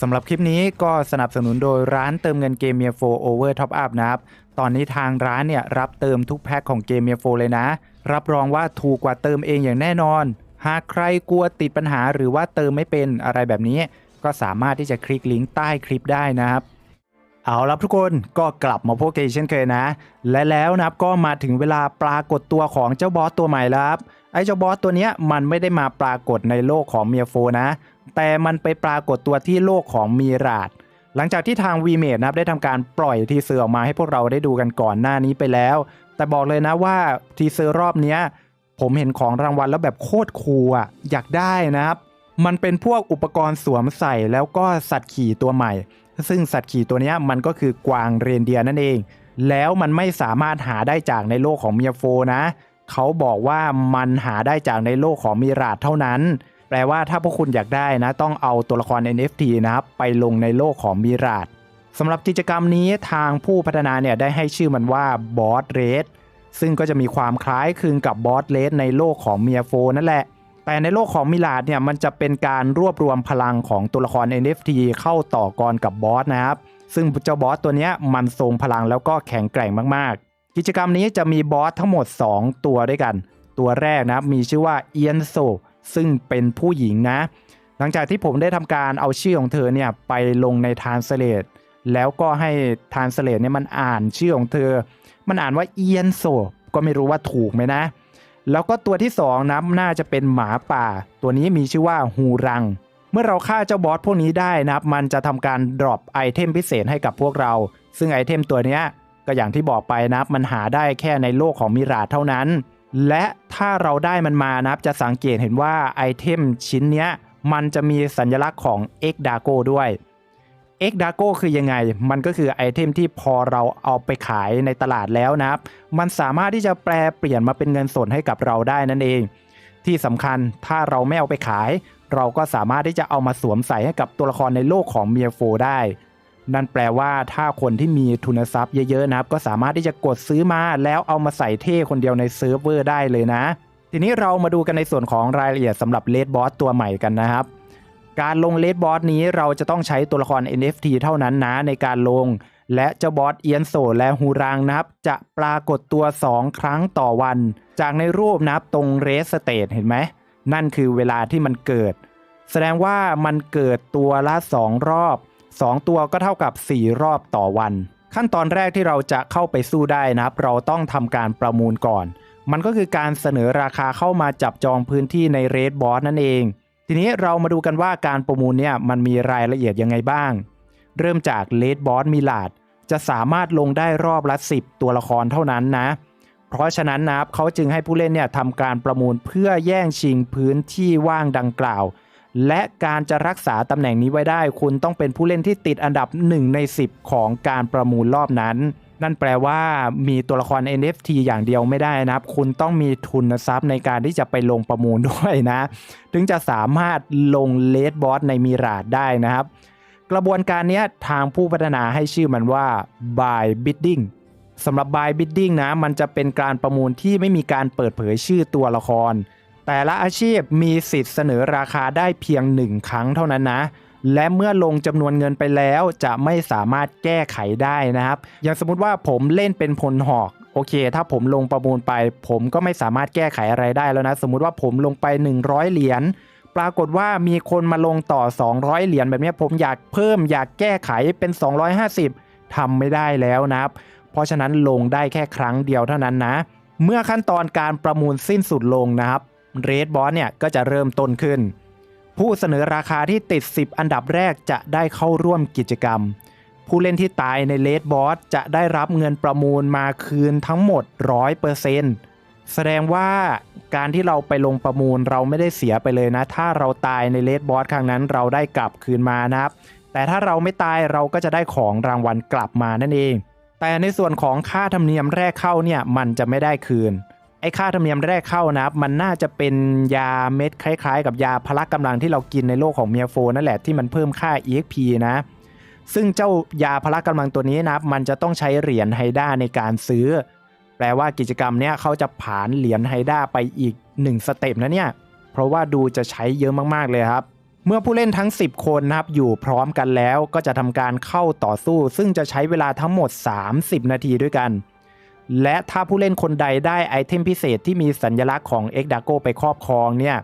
สำหรับคลิปนี้ก็สนับสนุนโดยร้านเติมเงินเกมเมียโฟโอเวอร์ท็อปอัพนะครับ ตอนนี้ทางร้านเนี่ย รับเติมทุกแพ็คของเกมเมียโฟเลยนะ รับรองว่าถูกกว่าเติมเองอย่างแน่นอน หากใครกลัวติดปัญหาหรือว่าเติมไม่เป็นอะไรแบบนี้ ก็สามารถที่จะคลิกลิงก์ใต้คลิปได้นะครับเอาละทุกคนก็กลับมาพบกันเช่นเคยนะ และแล้วนะครับก็มาถึงเวลาปรากฏตัวของเจ้าบอสตัวใหม่แล้วครับไอ้เจ้าบอสตัวเนี้ยมันไม่ได้มาปรากฏในโลกของเมียโฟนะ แต่มันไปปรากฏตัวที่โลกของมีราดหลังจากที่ทาง v m a d e นะครับได้ทำการปล่อยทีเซอร์ออกมาให้พวกเราได้ดูกันก่อนหน้านี้ไปแล้ว แต่บอกเลยนะว่าทีเซอร์รอบนี้ผมเห็นของรางวัลแล้วแบบโคตรคูลอะอยากได้นะครับ มันเป็นพวกอุปกรณ์สวมใส่แล้วก็สัตว์ขี่ตัวใหม่ ซึ่งสัตว์ขี่ตัวนี้มันก็คือกวางเรนเดียร์นั่นเอง แล้วมันไม่สามารถหาได้จากในโลกของเมียโฟนะ เขาบอกว่ามันหาได้จากในโลกของมิราดเท่านั้น แปลว่าถ้าพวกคุณอยากได้นะ ต้องเอาตัวละคร NFT นะครับไปลงในโลกของมิราดสำหรับกิจกรรมนี้ทางผู้พัฒนาเนี่ยได้ให้ชื่อมันว่าบอสเรสซึ่งก็จะมีความคล้ายคลึงกับบอสเรสในโลกของเมียโฟนั่นแหละ แต่ในโลกของมิลาดเนี่ยมันจะเป็นการรวบรวมพลังของตัวละคร NFT เข้าต่อกรกับบอสนะครับ ซึ่งเจ้าบอสตัวเนี้ยมันทรงพลังแล้วก็แข็งแกร่งมากๆ กิจกรรมนี้จะมีบอสทั้งหมด 2 ตัวด้วยกัน ตัวแรกนะครับมีชื่อว่าเอียนโซ ซึ่งเป็นผู้หญิงนะ หลังจากที่ผมได้ทำการเอาชื่อของเธอเนี่ยไปลงในทานสเลตแล้วก็ให้ทานสเลตเนี่ยมันอ่านชื่อของเธอ มันอ่านว่าเอียนโซก็ไม่รู้ว่าถูกไหมนะ แล้วก็ตัวที่2นะน่าจะเป็นหมาป่า ตัวนี้มีชื่อว่าฮูรัง เมื่อเราฆ่าเจ้าบอสพวกนี้ได้นะครับ มันจะทำการดรอปไอเทมพิเศษให้กับพวกเรา ซึ่งไอเทมตัวนี้ก็อย่างที่บอกไปนับมันหาได้แค่ในโลกของมิราเท่านั้น และถ้าเราได้มันมานะครับ จะสังเกตเห็นว่าไอเทมชิ้นเนี้ยมันจะมีสัญลักษณ์ของ X d a g o ด้วย X d a g o คือยังไง มันก็คือไอเทมที่พอเราเอาไปขายในตลาดแล้วนะครับ มันสามารถที่จะแปลเปลี่ยนมาเป็นเงินสดให้กับเราได้นั่นเอง ที่สำคัญถ้าเราไม่เอาไปขาย เราก็สามารถที่จะเอามาสวมใส่ให้กับตัวละครในโลกของเมียโฟได้ นั่นแปลว่าถ้าคนที่มีทุนทรัพย์เยอะๆนะครับ ก็สามารถที่จะกดซื้อมาแล้วเอามาใส่เท่คนเดียวในเซิร์ฟเวอร์ได้เลยนะ ทีนี้เรามาดูกันในส่วนของรายละเอียดสำหรับเลดบอสตัวใหม่กันนะครับ การลงเลดบอสนี้เราจะต้องใช้ตัวละคร NFT เท่านั้นนะในการลง และเจ้าบอสเอียนโซและฮูรังนะครับ จะปรากฏตัว 2 ครั้งต่อวัน จากในรูปนะครับตรงเรสสเตทเห็นไหมนั่นคือเวลาที่มันเกิด แสดงว่ามันเกิดตัวละ 2 รอบ 2 ตัวก็เท่ากับ 4 รอบต่อวัน ขั้นตอนแรกที่เราจะเข้าไปสู้ได้นะครับ เราต้องทำการประมูลก่อน มันก็คือการเสนอราคาเข้ามาจับจองพื้นที่ในเรดบอสนั่นเอง ทีนี้เรามาดูกันว่าการประมูลเนี่ยมันมีรายละเอียดยังไงบ้าง เริ่มจากเลดบอสมิลาดจะสามารถลงได้รอบละ 10 ตัวละครเท่านั้นนะ เพราะฉะนั้นนะครับเขาจึงให้ผู้เล่นเนี่ยทำการประมูลเพื่อแย่งชิงพื้นที่ว่างดังกล่าว และการจะรักษาตำแหน่งนี้ไว้ได้ คุณต้องเป็นผู้เล่นที่ติดอันดับ 1 ใน 10 ของการประมูลรอบนั้น นั่นแปลว่ามีตัวละคร NFT อย่างเดียวไม่ได้นะครับ คุณต้องมีทุนทรัพย์ในการที่จะไปลงประมูลด้วยนะ ถึงจะสามารถลงเลดบอสในมีราดได้นะครับ กระบวนการนี้ทางผู้พัฒนาให้ชื่อมันว่า buy bidding สำหรับ buy bidding นะ มันจะเป็นการประมูลที่ไม่มีการเปิดเผยชื่อตัวละคร แต่ละอาชีพมีสิทธิ์เสนอราคาได้เพียงหนึ่งครั้งเท่านั้นนะ และเมื่อลงจำนวนเงินไปแล้วจะไม่สามารถแก้ไขได้นะครับ อย่างสมมติว่าผมเล่นเป็นพลหอกโอเค ถ้าผมลงประมูลไป ผมก็ไม่สามารถแก้ไขอะไรได้แล้วนะ สมมุติว่าผมลงไป 100 เหรียญปรากฏว่ามีคนมาลงต่อ 200 เหรียญแบบนี้ผมอยากเพิ่มอยากแก้ไขเป็น 250ทำไม่ได้แล้วนะครับ เพราะฉะนั้นลงได้แค่ครั้งเดียวเท่านั้นนะ เมื่อขั้นตอนการประมูลสิ้นสุดลงนะครับ เรดบอสเนี่ยก็จะเริ่มต้นขึ้น ผู้เสนอราคาที่ติด 10 อันดับแรกจะได้เข้าร่วมกิจกรรม ผู้เล่นที่ตายในเลดบอสจะได้รับเงินประมูลมาคืนทั้งหมด 100%แสดงว่าการที่เราไปลงประมูลเราไม่ได้เสียไปเลยนะ ถ้าเราตายในเลดบอสครั้งนั้นเราได้กลับคืนมานะครับ แต่ถ้าเราไม่ตายเราก็จะได้ของรางวัลกลับมานั่นเอง แต่ในส่วนของค่าธรรมเนียมแรกเข้าเนี่ยมันจะไม่ได้คืน ไอ้ค่าธรรมเนียมแรกเข้านะครับ มันน่าจะเป็นยาเม็ดคล้ายๆ กับยาพละกำลังที่เรากินในโลกของเมียโฟนั่นแหละที่มันเพิ่มค่า EXP นะ ซึ่งเจ้ายาพละกำลังตัวนี้นะครับ มันจะต้องใช้เหรียญไฮด้าในการซื้อ แปลว่ากิจกรรมเนี้ยเขาจะผ่านเหรียญไฮด้าไปอีก 1 สเต็ปนะเนี่ย เพราะว่าดูจะใช้เยอะมากๆเลยครับ เมื่อผู้เล่นทั้ง 10 คนนะครับอยู่พร้อมกันแล้วก็จะทำการเข้าต่อสู้ ซึ่งจะใช้เวลาทั้งหมด 30 นาทีด้วยกัน และถ้าผู้เล่นคนใดได้ไอเทมพิเศษที่มีสัญลักษณ์ของ x d a g o ไปครอบครองเนี่ย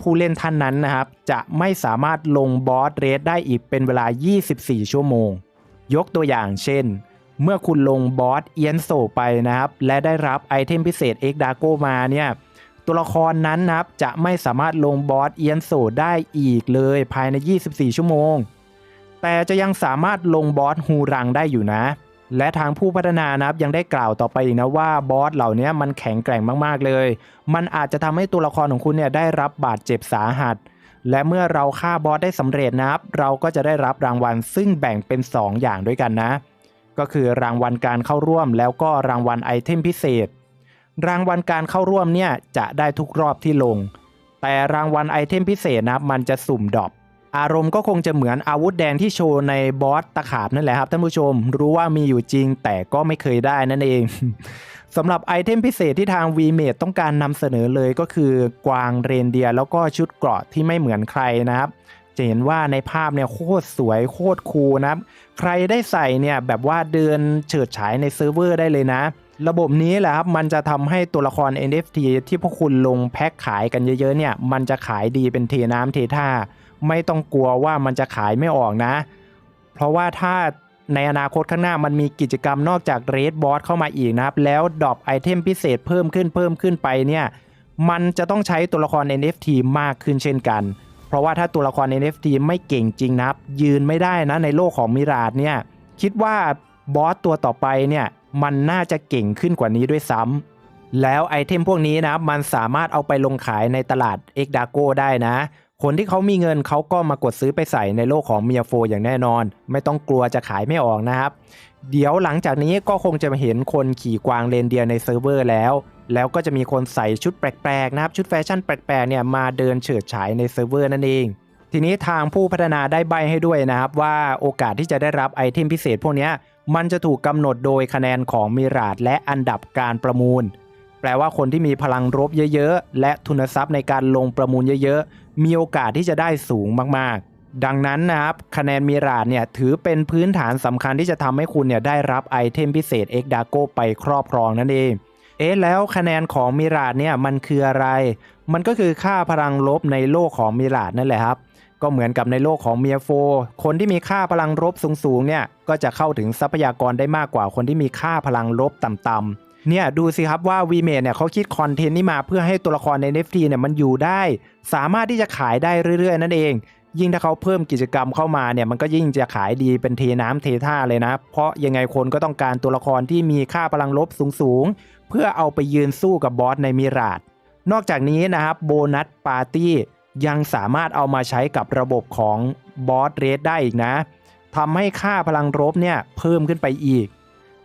ผู้เล่นท่านนั้นนะครับ จะไม่สามารถลงบอสเรสได้อีกเป็นเวลา 24 ชั่วโมง ยกตัวอย่างเช่น เมื่อคุณลงบอสเอียนโซไปนะครับ และได้รับไอเทมพิเศษ x d a g o มาเนี่ยตัวละครนั้นนะครับจะไม่สามารถลงบอสเอียนโซได้อีกเลยภายใน 24 ชั่วโมง แต่จะยังสามารถลงบอสฮูรังได้อยู่นะ และทางผู้พัฒนานะครับยังได้กล่าวต่อไปอีกนะว่าบอสเหล่านี้มันแข็งแกร่งมากๆเลย มันอาจจะทำให้ตัวละครของคุณเนี่ยได้รับบาดเจ็บสาหัส และเมื่อเราฆ่าบอสได้สำเร็จนะครับ เราก็จะได้รับรางวัลซึ่งแบ่งเป็น 2 อย่างด้วยกันนะ ก็คือรางวัลการเข้าร่วม แล้วก็รางวัลไอเทมพิเศษ รางวัลการเข้าร่วมเนี่ยจะได้ทุกรอบที่ลง แต่รางวัลไอเทมพิเศษนะมันจะสุ่มดรอป อารมณ์ก็คงจะเหมือนอาวุธแดงที่โชว์ในบอสตะขาบนั่นแหละครับท่านผู้ชม รู้ว่ามีอยู่จริงแต่ก็ไม่เคยได้นั่นเองสำหรับไอเทมพิเศษที่ทาง v m a d e ต้องการนำเสนอเลยก็คือกวางเรนเดียร์แล้วก็ชุดเกราะที่ไม่เหมือนใครนะครับ จะเห็นว่าในภาพเนี่ยโคตรสวยโคตรคูลนะครับ ใครได้ใส่เนี่ยแบบว่าเดินเฉิดฉายในเซิร์ฟเวอร์ได้เลยนะ ระบบนี้แหละครับ มันจะทำให้ตัวละคร NFT ที่พวกคุณลงแพ็คขายกันเยอะๆเนี่ย มันจะขายดีเป็นเทน้ำเทท่า ไม่ต้องกลัวว่ามันจะขายไม่ออกนะ เพราะว่าถ้าในอนาคตข้างหน้ามันมีกิจกรรมนอกจากเรดบอสเข้ามาอีกนะครับ แล้วดรอปไอเทมพิเศษเพิ่มขึ้นเพิ่มขึ้นไปเนี่ยมันจะต้องใช้ตัวละคร NFT มากขึ้นเช่นกัน เพราะว่าถ้าตัวละคร NFT ไม่เก่งจริงนะครับ ยืนไม่ได้นะในโลกของมิราดเนี่ยคิดว่าบอสตัวต่อไปเนี่ยมันน่าจะเก่งขึ้นกว่านี้ด้วยซ้ำแล้วไอเทมพวกนี้นะมันสามารถเอาไปลงขายในตลาด x d a g o ได้นะ คนที่เขามีเงินเขาก็มากดซื้อไปใส่ในโลกของเมียโฟอย่างแน่นอน ไม่ต้องกลัวจะขายไม่ออกนะครับ เดี๋ยวหลังจากนี้ก็คงจะเห็นคนขี่กวางเรนเดียในเซิร์ฟเวอร์แล้ว แล้วก็จะมีคนใส่ชุดแปลกๆนะครับ ชุดแฟชั่นแปลกๆเนี่ยมาเดินเฉิดฉายในเซิร์ฟเวอร์นั่นเอง ทีนี้ทางผู้พัฒนาได้ใบให้ด้วยนะครับ ว่าโอกาสที่จะได้รับไอเทมพิเศษพวกนี้มันจะถูกกำหนดโดยคะแนนของมิราดและอันดับการประมูล แปลว่าคนที่มีพลังรบเยอะ ๆ และทุนทรัพย์ในการลงประมูลเยอะๆ มีโอกาสที่จะได้สูงมากๆ ดังนั้นนะครับคะแนนมิราดเนี่ยถือเป็นพื้นฐานสำคัญที่จะทำให้คุณเนี่ยได้รับไอเทมพิเศษ x d a g o ไปครอบครองนั่นเองเอ๊ะแล้วคะแนนของมิราดเนี่ยมันคืออะไร มันก็คือค่าพลังลบในโลกของมิราดนั่นแหละครับ ก็เหมือนกับในโลกของเมียโฟ คนที่มีค่าพลังลบสูงๆเนี่ยก็จะเข้าถึงทรัพยากรได้มากกว่าคนที่มีค่าพลังลบต่ำๆ เนี่ยดูสิครับว่า v m a d e เนี่ยเขาคิดคอนเทนต์นี้มาเพื่อให้ตัวละครใน NFT เนี่ยมันอยู่ได้ สามารถที่จะขายได้เรื่อยๆ นั่นเอง ยิ่งถ้าเขาเพิ่มกิจกรรมเข้ามาเนี่ยมันก็ยิ่งจะขายดีเป็นเทน้ำเทท่าเลยนะ เพราะยังไงคนก็ต้องการตัวละครที่มีค่าพลังลบสูงๆ เพื่อเอาไปยืนสู้กับบอสในมิราดนอกจากนี้นะครับโบนัสปาร์ตี้ยังสามารถเอามาใช้กับระบบของบอสเรสได้อีกนะทำให้ค่าพลังรบเนี่ยเพิ่มขึ้นไปอีก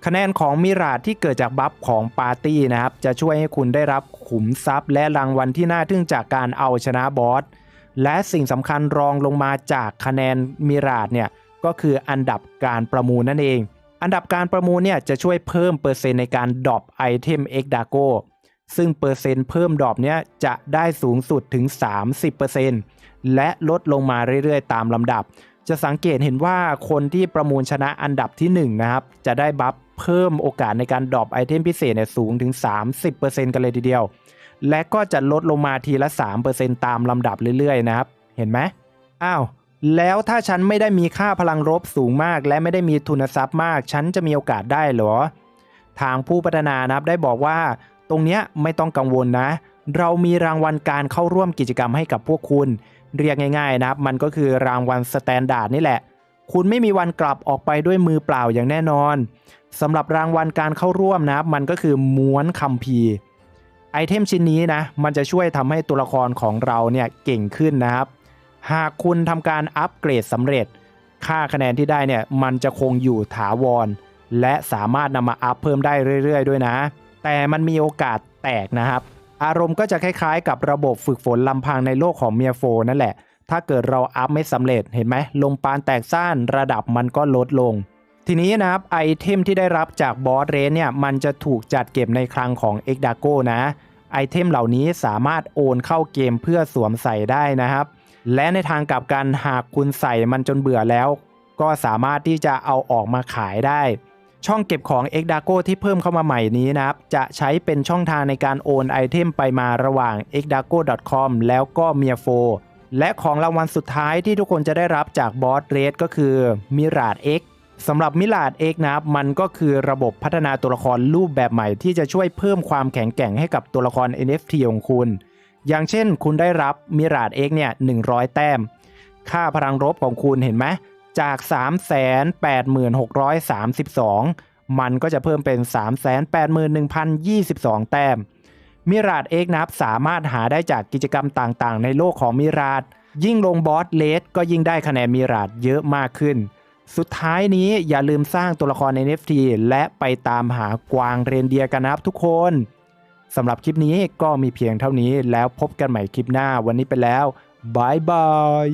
คะแนนของมิราดที่เกิดจากบัฟของปาร์ตี้นะครับ จะช่วยให้คุณได้รับขุมทรัพย์ และรางวัลที่น่าทึ่งจากการเอาชนะบอส และสิ่งสำคัญรองลงมาจากคะแนนมิราดเนี่ยก็คืออันดับการประมูลนั่นเอง อันดับการประมูลเนี่ยจะช่วยเพิ่มเปอร์เซ็นต์ในการดรอปไอเทม x d a g o ซึ่งเปอร์เซ็นต์เพิ่มดรอปเนี่ยจะได้สูงสุดถึง 30%และลดลงมาเรื่อยๆ ตามลำดับจะสังเกตเห็นว่าคนที่ประมูลชนะอันดับที่ 1 นะครับ จะได้บัฟ เพิ่มโอกาสในการดรอปไอเทมพิเศษเนี่ยสูงถึง 30%กันเลยทีเดียว และก็จะลดลงมาทีละ 3%ตามลำดับเรื่อยๆนะครับ เห็นไหมอ้าวแล้วถ้าฉันไม่ได้มีค่าพลังรบสูงมาก และไม่ได้มีทุนทรัพย์มาก ฉันจะมีโอกาสได้หรอ ทางผู้พัฒนานะครับได้บอกว่า ตรงเนี้ยไม่ต้องกังวลนะ เรามีรางวัลการเข้าร่วมกิจกรรมให้กับพวกคุณ เรียกง่ายๆนะครับ มันก็คือรางวัลสแตนดาร์ดนี่แหละ คุณไม่มีวันกลับออกไปด้วยมือเปล่าอย่างแน่นอนสำหรับรางวัลการเข้าร่วมนะครับ มันก็คือม้วนคัมภีร์ไอเทมชิ้นนี้นะ มันจะช่วยทำให้ตัวละครของเราเนี่ยเก่งขึ้นนะครับ หากคุณทำการอัปเกรดสำเร็จ ค่าคะแนนที่ได้เนี่ยมันจะคงอยู่ถาวร และสามารถนำมาอัพเพิ่มได้เรื่อย ๆ ด้วยนะ แต่มันมีโอกาสแตกนะครับ อารมณ์ก็จะคล้ายๆ กับระบบฝึกฝนลำพังในโลกของเมียโฟนั่นแหละ ถ้าเกิดเราอัพไม่สำเร็จเห็นไหมลงปานแตกซ่านระดับมันก็ลดลง ทีนี้นะครับไอเทมที่ได้รับจากบอสเรนเนี่ยมันจะถูกจัดเก็บในคลังของ x d a g o นะไอเทมเหล่านี้สามารถโอนเข้าเกมเพื่อสวมใส่ได้นะครับ และในทางกลับกันหากคุณใส่มันจนเบื่อแล้ว ก็สามารถที่จะเอาออกมาขายได้ ช่องเก็บของ x d a g o ที่เพิ่มเข้ามาใหม่นี้นะครับ จะใช้เป็นช่องทางในการโอนไอเทมไปมาระหว่าง x d a g o c o m แล้วก็ m i a f o และของรางวัลสุดท้ายที่ทุกคนจะได้รับจากบอสเรสก็คือ Mirage X สำหรับ Mirage X นะครับมันก็คือระบบพัฒนาตัวละครรูปแบบใหม่ ที่จะช่วยเพิ่มความแข็งแกร่งให้กับตัวละคร NFT ของคุณ อย่างเช่น คุณได้รับ Mirage X เนี่ย100 แต้ม ค่าพลังรบของคุณเห็นไหมจาก 386,32 มันก็จะเพิ่มเป็น 381,022 แต้ม มิราดเอ็กนับสามารถหาได้จากกิจกรรมต่างๆ ในโลกของมิราดยิ่งลงบอสเลสก็ยิ่งได้คะแนนมิราดเยอะมากขึ้น สุดท้ายนี้อย่าลืมสร้างตัวละครใน NFT และไปตามหากวางเรนเดียร์กันนะครับทุกคนสำหรับคลิปนี้ก็มีเพียงเท่านี้แล้วพบกันใหม่คลิปหน้าวันนี้ไปแล้วบายบาย